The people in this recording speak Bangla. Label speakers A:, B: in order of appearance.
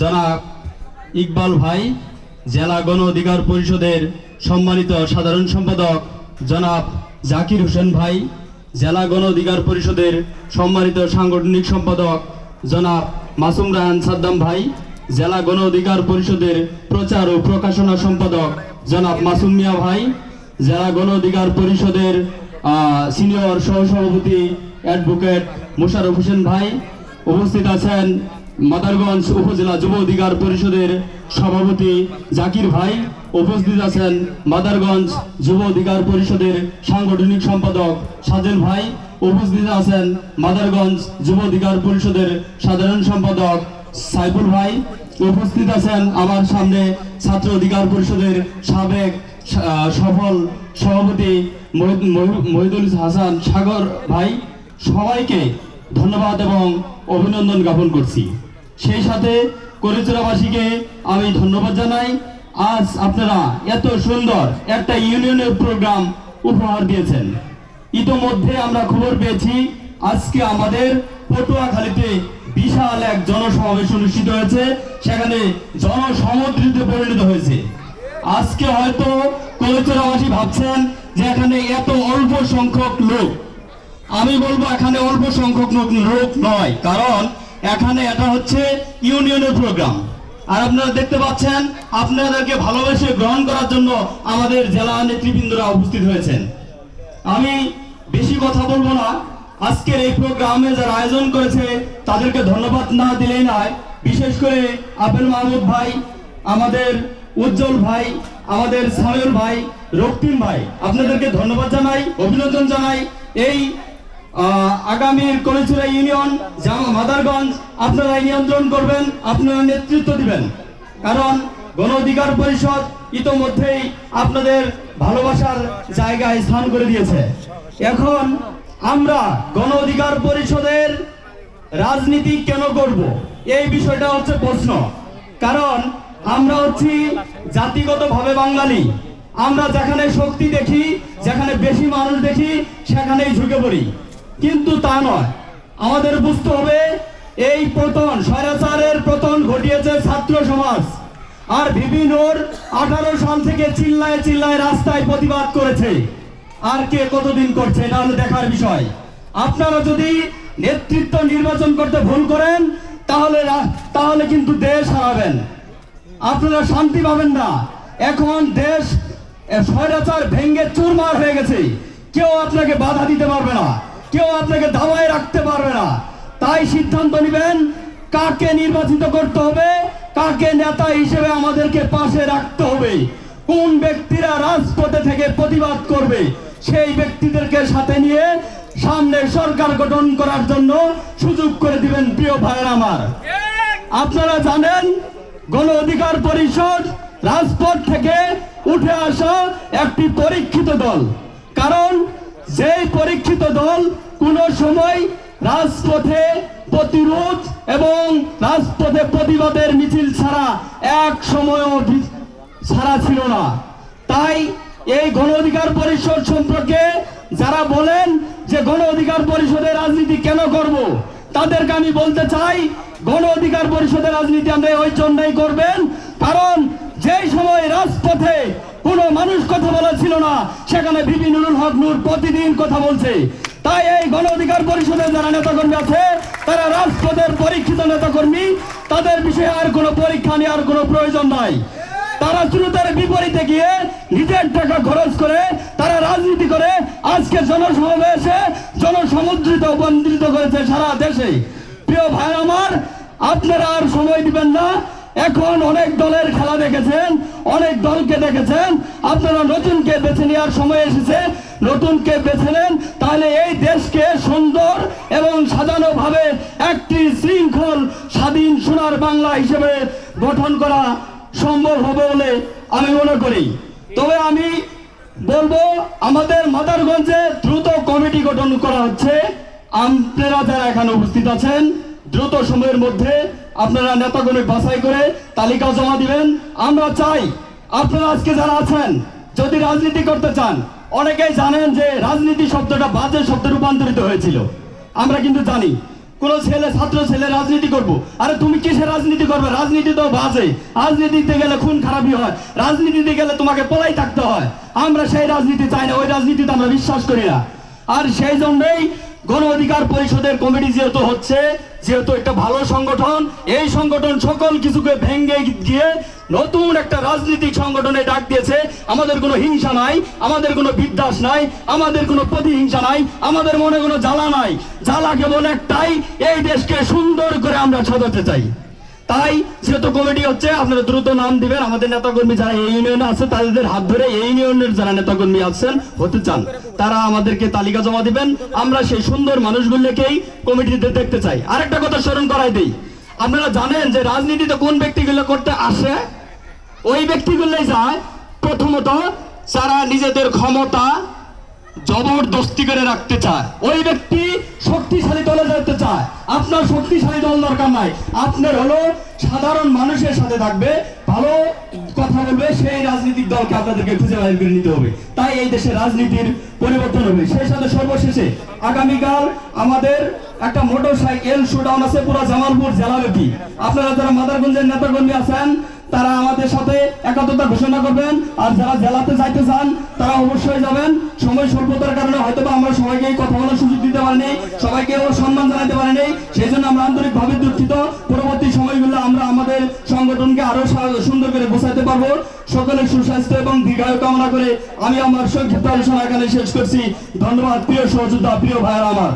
A: জনাব ইকবাল ভাই, জেলা গণ অধিকার পরিষদের সম্মানিত সাধারণ সম্পাদক জনাব জাকির হোসেন ভাই, জেলা গণ অধিকার পরিষদের সম্মানিত সাংগঠনিক সম্পাদক জনাব মাসুম রাহান সাদ্দাম ভাই, জেলা গণ অধিকার পরিষদের প্রচার ও প্রকাশনা সম্পাদক জনাব মাসুম মিয়া ভাই, জেলা গণ অধিকার পরিষদের সিনিয়র সহসভাপতি অ্যাডভোকেট মোশারফ হোসেন ভাই উপস্থিত আছেন মাদারগঞ্জ উপজেলা যুব অধিকার পরিষদের সভাপতি জাকির ভাই, উপস্থিত আছেন মাদারগঞ্জ যুব অধিকার পরিষদের সাংগঠনিক সম্পাদক সাজেল ভাই, উপস্থিত আছেন মাদারগঞ্জ যুব অধিকার পরিষদের সাধারণ সম্পাদক সাইফুল ভাই, উপস্থিত আছেন আমার সামনে ছাত্র অধিকার পরিষদের সাবেক সফল সভাপতি মহিদুল হাসান সাগর ভাই। সবাইকে ধন্যবাদ এবং অভিনন্দন জ্ঞাপন করছি। সেই সাথে করিচুরাবাসীকে আমি ধন্যবাদ জানাই। আজ আপনারা এত সুন্দর একটা ইউনিয়নের প্রোগ্রাম উপহার দিয়েছেন। ইতোমধ্যে আমরা খবর পেয়েছি, আজকে আমাদের পটুয়াখালীতে বিশাল এক জনসমাবেশ অনুষ্ঠিত হয়েছে, সেখানে জনসমুদ্রিতে পরিণত হয়েছে। আজকে হয়তো কলেচরাবাসী ভাবছেন যে এখানে এত অল্প সংখ্যক লোক। আমি বলব এখানে অল্প সংখ্যক লোক নয়, কারণ এখানে এটা হচ্ছে ইউনিয়নের প্রোগ্রাম আর আপনারা দেখতে পাচ্ছেন, আপনাদেরকে ভালোবেসে গ্রহণ করার জন্য আমাদের জেলা নেতৃবৃন্দরা উপস্থিত হয়েছেন। আমি বেশি কথা বলব না। আজকের এই প্রোগ্রামে যারা আয়োজন করেছে, তাদেরকে ধন্যবাদ না দিলেই নয়। বিশেষ করে আপেল মাহমুদ ভাই, আমাদের উজ্জ্বল ভাই, আমাদের সামিউল ভাই, রক্তিম ভাই, আপনাদেরকে ধন্যবাদ জানাই, অভিনন্দন জানাই। এই আগামীর কলেজুরা ইউনিয়ন, জামা মাদারগঞ্জ, আপনারা নিয়ন্ত্রণ করবেন, আপনারা নেতৃত্ব দিবেন। কারণ গণ অধিকার পরিষদ ইতোমধ্যেই আপনাদের ভালোবাসার জায়গায় স্থান করে দিয়েছে। এখন আমরা গণ অধিকার পরিষদের রাজনীতি কেন করব? এই বিষয়টা হচ্ছে প্রশ্ন। কারণ আমরা হচ্ছি জাতিগতভাবে বাঙালি। আমরা যেখানে শক্তি দেখি, যেখানে বেশি মানুষ দেখি, সেখানেই ঝুঁকে পড়ি। কিন্তু তা নয়। আমাদের বুঝতে হবে, এই পতন স্বৈরাচারের পতন ঘটিয়েছে ছাত্র সমাজ। আর বিভিন্নর আঠারো সাল থেকে চিল্লায় চিল্লায় রাস্তায় প্রতিবাদ করেছে। আর কে কতদিন করছে, এটা হলো দেখার বিষয়। আপনারা যদি নেতৃত্ব নির্বাচন করতে ভুল করেন, তাহলে তাহলে কিন্তু দেশ হারাবেন। আপনারা শান্তি পাবেন না। এখন দেশ স্বৈরাচার ভেঙ্গে চুরমার হয়ে গেছে। কেউ আপনাকে বাধা দিতে পারবে না। কেউ আপনাকে দাবায় রাখতে পারবে না। তাই সিদ্ধান্ত নেবেন কাকে নির্বাচিত করতে হবে, কাকে নেতা হিসেবে আমাদেরকে পাশে রাখতে হবে, কোন ব্যক্তিরা রাজপথে থেকে প্রতিবাদ করবে, সেই ব্যক্তিদেরকে সাথে নিয়ে সামনে সরকার গঠন করার জন্য সুযোগ করে দিবেন প্রিয় ভাইয়ের আমার। আপনারা জানেন, গণ অধিকার পরিষদ রাজপথ থেকে উঠে আসা একটি পরীক্ষিত দল। কারণ যেই পরীক্ষিত দল কোনো সময় রাজপথে প্রতিরোধ এবং রাজপথে প্রতিবাদের মিছিল ছাড়া এক সময়ও ছাড়া ছিল না। তাই এই গণ অধিকার পরিষদ সম্পর্কে যারা বলেন যে গণ অধিকার পরিষদের রাজনীতি কেন করব, তাদেরকে আমি বলতে চাই, গণ অধিকার পরিষদের রাজনীতি আমরা ওই জন্যই করবেন, কারণ যেই সময় রাজপথে কোনো মানুষ কথা বলা ছিল না। সেখানে বিপি নুরুল হক নূর প্রতিদিন কথা বলছে। তাই এই গণ অধিকার পরিষদের যারা নেতাকর্মী আছে, তারা রাজপথের পরীক্ষিত নেতাকর্মী, তাদের বিষয়ে আর কোনো পরীক্ষা নেওয়ার কোনো প্রয়োজন নাই। তারা শ্রোতার বিপরীতে গিয়ে নিজের টাকা খরচ করে, তারা রাজনীতি করে, আজকে জনসমাবেশে জনসমুদ্রিত বন্দিত করেছে সারা দেশে। প্রিয় ভাই আমার, আপনারা আর সময় দিবেন না। এখন অনেক দলের খেলা দেখেছেন, অনেক দলকে দেখেছেন। আপনারা নতুনকে বেছে নেওয়ার সময় এসেছে। নতুনকে বেছে নেন, তাহলে এই দেশকে সুন্দর এবং সাজানো ভাবে একটি শৃঙ্খল স্বাধীন সোনার বাংলা হিসেবে গঠন করা সম্ভব হবে বলে আমি মনে করি। তবে আমি বলব, আমাদের মাদারগঞ্জে দ্রুত কমিটি গঠন করা হচ্ছে। আপনারা যারা এখানে উপস্থিত আছেন দ্রুত সময়ের মধ্যে আপনারা নেতাগুলো বাছাই করে তালিকা জমা দিবেন। আমরা চাই আপনারা আজকে যারা আছেন, যদি রাজনীতি করতে চান, অনেকেই জানেন যে রাজনীতি শব্দটা বাজে শব্দে রূপান্তরিত হয়েছিল। আমরা কিন্তু জানি, কোন ছেলে, ছাত্র ছেলে রাজনীতি করব। আরে তুমি কিসের রাজনীতি করবে? রাজনীতি তো বাজে। রাজনীতিতে গেলে খুন খারাপই হয়। রাজনীতিতে গেলে তোমাকে পলাই থাকতে হয়। আমরা সেই রাজনীতি চাই না, ওই রাজনীতিতে আমরা বিশ্বাস করি না। আর সেই জন্যই গণ অধিকার পরিষদের কমিটি যেহেতু হচ্ছে যেহেতু একটা ভালো সংগঠন, এই সংগঠন সকল কিছুকে ভেঙে গিয়ে নতুন একটা রাজনৈতিক সংগঠনে ডাক দিয়েছে। আমাদের কোনো হিংসা নাই, আমাদের কোনো বিদ্বাস নাই, আমাদের কোনো প্রতিহিংসা নাই, আমাদের মনে কোনো জ্বালা নাই। জ্বালা কেবল একটাই, এই দেশকে সুন্দর করে আমরা সাজাতে চাই। তাই যেহেতু কমিটি হচ্ছে, আপনারা দ্রুত নাম দিবেন। আমাদের নেতাকর্মী যারা এই ইউনিয়নে আছে, তাদের হাত ধরে এই ইউনিয়নের যারা নেতাকর্মী আছেন, হতে চান। তারা আমাদেরকে তালিকা জমা দিবেন। আমরা সেই সুন্দর মানুষগুলোকেই কমিটিতে দেখতে চাই। আরেকটা কথা স্মরণ করাই দিই। আপনারা জানেন যে রাজনীতিতে কোন ব্যক্তিগুলো করতে আসে? ওই ব্যক্তিগুলোই যায়। প্রথমত, যারা নিজেদের ক্ষমতা জবরদস্তি করে রাখতে চায়। ওই ব্যক্তি শক্তিশালী দলে যেতে চায়। আপনার শক্তিশালী দল দরকার নাই। আপনার হলো সাধারণ মানুষের সাথে থাকবে, ভালো কথা বলবে, সেই রাজনৈতিক দলকে আপনাদেরকে খুঁজে বাইর করে নিতে হবে। তাই এই দেশে রাজনীতির পরিবর্তন হবে। সেই সাথে সর্বশেষে আগামীকাল আমাদের একটা মোটর সাইকেল শোডাউন আছে পুরো জামালপুর জেলাব্যাপী। আপনারা যারা মাদারগঞ্জের নেতাকর্মী আছেন তারা আমাদের সাথে একাত্মতা ঘোষণা করবেন, আর যারা জেলাতে যাইতে চান, তারা অবশ্যই যাবেন। সময় স্বল্পতার কারণে হয়তো আমরা সবাইকে কথা বলার সুযোগ দিতে পারিনি, সবাইকে ও সম্মান জানাতে পারিনি সেই জন্য আমরা আন্তরিকভাবে দুঃখিত। পরবর্তী সময়গুলো আমরা আমাদের সংগঠনকে আরও সুন্দর করে গোছাতে পারব। সকলের সুস্বাস্থ্য এবং দীর্ঘায়ু কামনা করে আমি আমার সংক্ষিপ্ত আলোচনা এখানে শেষ করছি। ধন্যবাদ, প্রিয় সহযোদ্ধা, প্রিয় ভাইয়ের আমার।